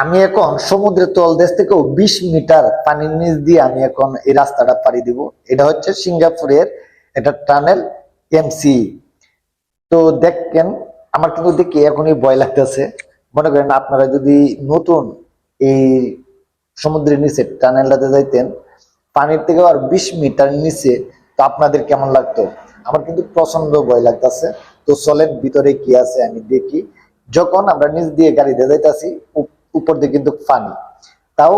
আমি এখন সমুদ্রের তলদেশ থেকেও বিশ মিটার পানির নিচ দিয়ে আমি এখন এই রাস্তাটা পাড়ি দিব। এটা হচ্ছে সিঙ্গাপুরের এটা টানেল এমসি তো দেখেন, আমার কিন্তু দেখি এখনই ভয় লাগতেছে। মনে করেন আপনারা যদি নতুন এই সমুদ্রের নিচে টানেলটাতে যাইতেন, পানির থেকে আর বিশ মিটার নিচে, তো আপনাদের কেমন লাগতো? আমার কিন্তু প্রচণ্ড ভয় লাগতেছে। তো চলেন, ভিতরে কি আছে আমি দেখি। যখন আমরা নিচ দিয়ে গাড়িতে যাইতাছি উপর দিয়ে কিন্তু পানি তাও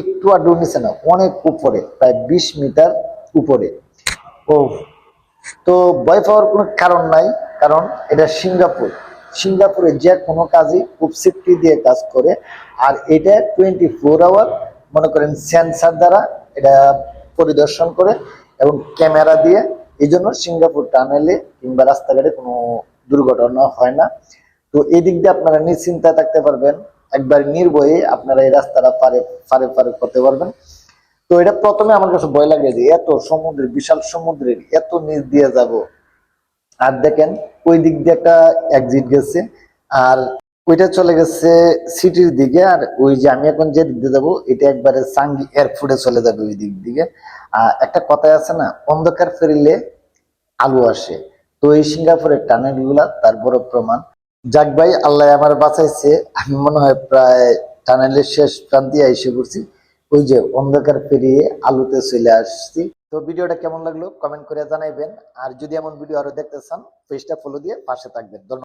একটু আড্ডু নিচে না অনেক উপরে প্রায় বিশ মিটার উপরে। ও তো ভয় পাওয়ার কোনো কারণ নাই কারণ এটা সিঙ্গাপুর। সিঙ্গাপুরে যে কোনো কাজই খুব সেফটি দিয়ে কাজ করে আর এটা টোয়েন্টি ফোর আওয়ার মনে করেন সেন্সার দ্বারা এটা পরিদর্শন করে এবং ক্যামেরা দিয়ে এই জন্য সিঙ্গাপুর টানেলে কিংবা রাস্তাঘাটে কোনো দুর্ঘটনা হয় না। তো এই দিক দিয়ে আপনারা নিশ্চিন্তায় থাকতে পারবেন। একবার নির্ভয়ে আপনারা এই রাস্তাটা পারে পারে পারে করতে পারবেন। তো এটা প্রথমে আমার কাছে ভয় লাগে যে এত সমুদ্রের, বিশাল সমুদ্রের, এত নিচ দিয়ে যাব। আর দেখেন, ওই দিক দিয়ে একটা এক্সিট গেছে, আর ওইটা চলে গেছে সিটির দিকে, আর ওই যে আমি এখন যে দিক দিয়ে যাব, এটা একবারে সাঙ্গি এয়ারপোর্টে চলে যাবে ওই দিক দিকে। আর একটা কথায় আছে না, অন্ধকার ফেরিলে আলো আসে। তো এই সিঙ্গাপুরের টানেলগুলা তার বড় প্রমাণ। যাক ভাই, আল্লাহ আমার বাঁচাইছে। আমি মনে হয় প্রায় টানেলের শেষ প্রান্তে এসে পড়ছি। ওই যে অন্ধকার পেরিয়ে আলুতে চলে আসছি। তো ভিডিওটা কেমন লাগল? কমেন্ট করে জানাইবেন। আর যদি এমন ভিডিও আরও দেখতে চান পেজটা ফলো দিয়ে পাশে থাকবেন। ধন্যবাদ।